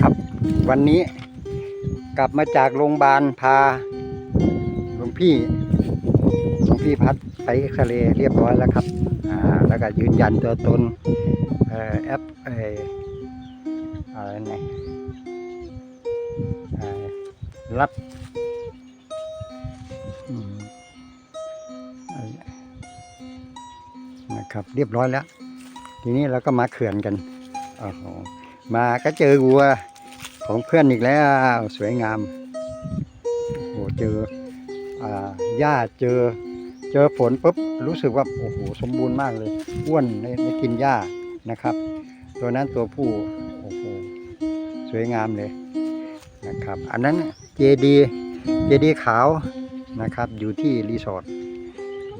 ครับ วันนี้กลับมาจากโรงพยาบาลพาหลวงพี่หลวงพี่พัดไปเอ็กซเรย์เรียบร้อยแล้วครับอ่าแล้วก็ยืนยันตัวตนเอ่อแอปเอ่ออะไรนะรับนะครับ เรียบร้อยแล้ว ทีนี้เราก็มาเขื่อนกันโอ้โห มาก็เจอวัวของเพื่อนอีกแล้วสวยงามโอ้โหเจอหญ้าเจอ เจอฝนปุ๊บรู้สึกว่าโอ้โหสมบูรณ์มากเลยอ้วนในในกินหญ้านะครับ ตัวนั้นตัวผู้โอ้โหสวยงามเลยนะครับ อันนั้นเจดีเจดีขาวนะครับ อยู่ที่รีสอร์ท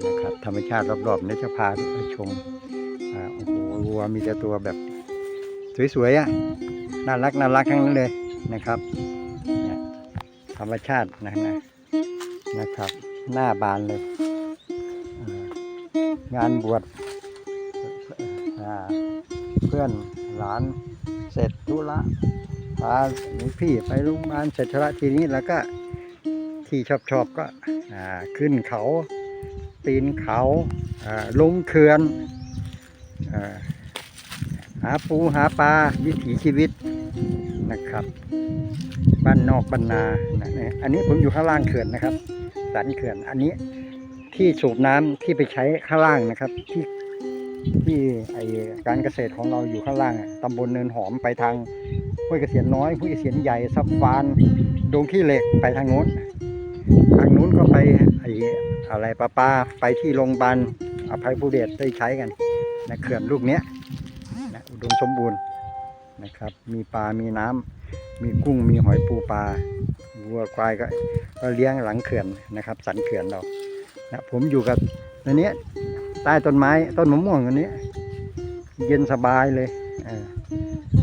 นะครับธรรมชาติรอบๆเนี่ยจะพาไปชมอ่าโอ้โหวัวมีแต่ตัวแบบ สวยๆอะน่ารักน่ารักทั้งนั้นเลยนะครับธรรมชาตินะนะนะครับ หน้าบานเลย งานบวชเพื่อนหลานเสร็จธุระพาหลวงพี่ไปโรงพยาบาลเสร็จธุระทีนี้แล้วก็ที่ชอบๆก็ขึ้นเขา ปีนเขาลงเขื่อนอ หาปูหาปลาวิถีชีวิตนะครับ บ้านนอกบ้านนานะอันนี้ผมอยู่ข้างล่างเขื่อนนะครับ สันเขื่อน อันนี้ที่สูบน้ำที่ไปใช้ข้างล่างนะครับ ที่ที่ไอการเกษตรของเราอยู่ข้างล่างอะตำบลเนินหอมไปทางห้วยเกษียณน้อยห้วยเกษียณใหญ่ซับฟานดงขี้เหล็กไปทางโน้นทางนู้นก็ไปไออะไรปลาปลาไปที่โรงพยาบาลอภัยภูเดชได้ใช้กันนะเขื่อนลูกเนี้ย อุดมสมบูรณ์นะครับ มีปลา มีน้ำมีกุ้ง มีหอยปูปลา วัวควายก็ก็เลี้ยงหลังเขื่อนนะครับ สันเขื่อนเรานะผมอยู่กับในนี้ใต้ต้นไม้ต้นมะม่วงอันนี้ เย็นสบายเลย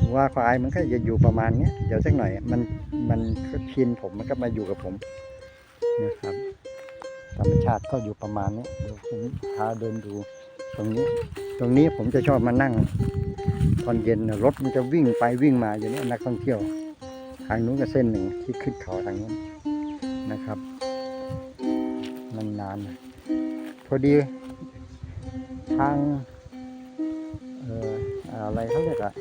วัวควายมันก็จะอยู่ประมาณนี้เดี๋ยวสักหน่อย มันมันก็ชินผมมันก็มาอยู่กับผมนะครับธรรมชาติก็อยู่ประมาณนี้เดี๋ยวผมพาเดินดูตรงนี้ ตรงนี้ผมจะชอบมานั่ง ตอนเย็นรถมันจะวิ่งไปวิ่งมาอย่างนี้นักท่องเที่ยวทางนู้นก็เส้นหนึ่งที่ขึ้นเขาทางนู้นนะครับนานๆนพอดีทางเอ่ออะไรเขาเรียกอะ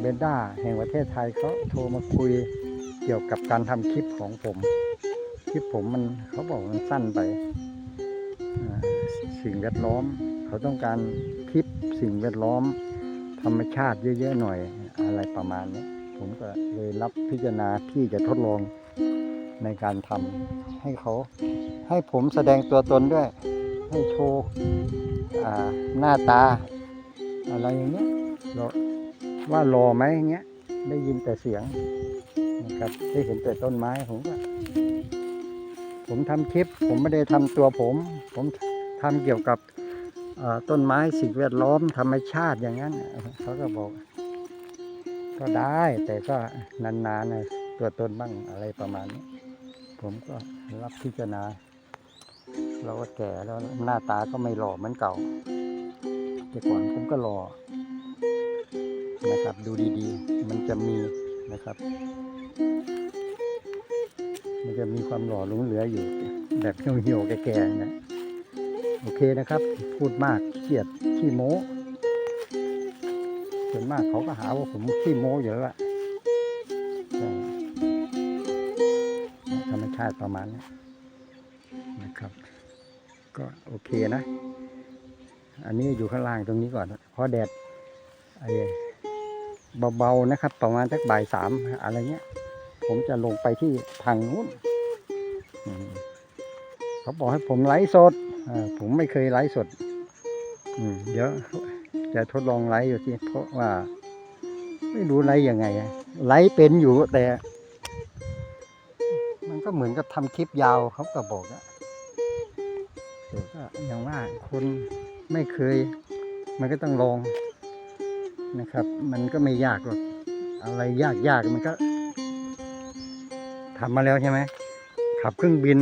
เบนด้าแห่งประเทศไทยเขาโทรมาคุยเกี่ยวกับการทำคลิปของผมคลิปผมมันเขาบอกมันสั้นไปสิ่งแวดล้อมเขาต้องการ คลิปสิ่งแวดล้อม ธรรมชาติเยอะๆหน่อยอะไรประมาณนี้ผมก็เลยรับพิจารณาที่จะทดลองในการทำให้เขา ให้ผมแสดงตัวตนด้วย ให้โชว์หน้าตา อะไรอย่างเงี้ยว่ารอไหมอย่างเงี้ยได้ยินแต่เสียงนะครับได้เห็นแต่ต้นไม้ผมก็ผมทำคลิป ผมไม่ได้ทำตัวผม ผมทำเกี่ยวกับ ต้นไม้สิ่งแวดล้อมธรรมชาติอย่างนั้นเขาก็บอก ก็ได้แต่ก็นานๆนะตัวตนบ้างอะไรประมาณนี้ ผมก็รับพิจารณา เราก็แก่แล้วหน้าตาก็ไม่หล่อเหมือนเก่า แต่ก่อนผมก็หล่อนะครับ ดูดีๆ มันจะมีนะครับ มันจะมีความหล่อหลงเหลืออยู่ แบบเหี่ยวๆแก่ๆนะ โอเคนะครับ พูดมากเครียดขี้โม้ส่วนมากเขาก็หาว่าผมขี้โม้อยู่แล้วล่ะธรรมชาติประมาณนี้นะครับ ก็โอเคนะ อันนี้อยู่ข้างล่างตรงนี้ก่อนเพราะแดดไอ้เบาๆนะครับ ประมาณสักบ่ายสามอะไรเงี้ย ผมจะลงไปที่ทางนู้นเขาบอกให้ผมไลฟ์สดอ่ ผมไม่เคยไลฟ์สดเดี๋ยวจะทดลองไลฟ์อยู่ที่เพราะว่า ไม่รู้ไลฟ์ยังไงไลฟ์เป็นอยู่แต่ มันก็เหมือนกับทำคลิปยาวเขาก็บอกอะแต่ก็อย่างว่าคนไม่เคย มันก็ต้องลองนะครับ มันก็ไม่ยากหรอกอะไรยากยากๆมันก็ทำมาแล้วใช่ไหมขับเครื่องบิน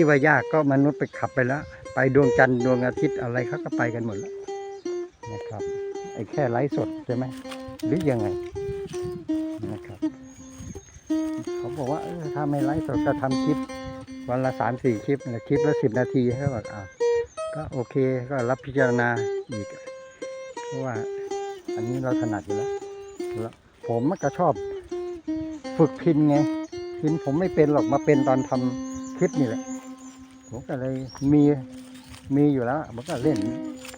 ที่ว่ายากก็มนุษย์ไปขับไปแล้ว ไปดวงจันทร์ดวงอาทิตย์อะไรเขาก็ไปกันหมดแล้วนะครับไอ้แค่ไลฟ์สดใช่ไหมหรือยังไงนะครับเขาบอกว่าถ้าไม่ไลฟ์สดก็ทำคลิปวันละสามสี่คลิปนะคลิปละสิบนาทีให้บอกอะก็โอเคก็รับพิจารณาอีก เพราะว่าอันนี้เราถนัดอยู่แล้วแล้วผมก็ชอบฝึกพินไงพินผมไม่เป็นหรอกมาเป็นตอนทำคลิปนี่แหละ ผมก็เลยมีมีอยู่แล้วผมก็เล่น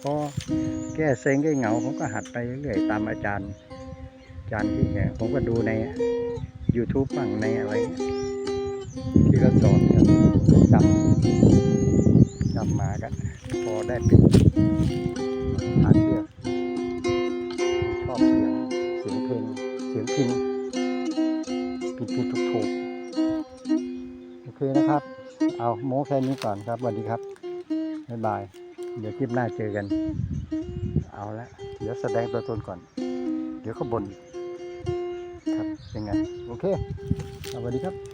พอแก้เซ็งแก้เหงาผมก็หัดไปเรื่อยๆตามอาจารย์ อาจารย์ที่เนี่ยผมก็ดูใน YouTube บ้างในอะไร ที่เขาสอนกันจำจำมากันพอได้เป็นหาเรื่อง โม้แค่นี้ก่อนครับสวัสดีครับบ๊ายบาย เดี๋ยวคลิปหน้าเจอกัน เอาละเดี๋ยวแสดงตัวตนก่อน เดี๋ยวเขาบ่นครับยังไงโอเคสวัสดีครับ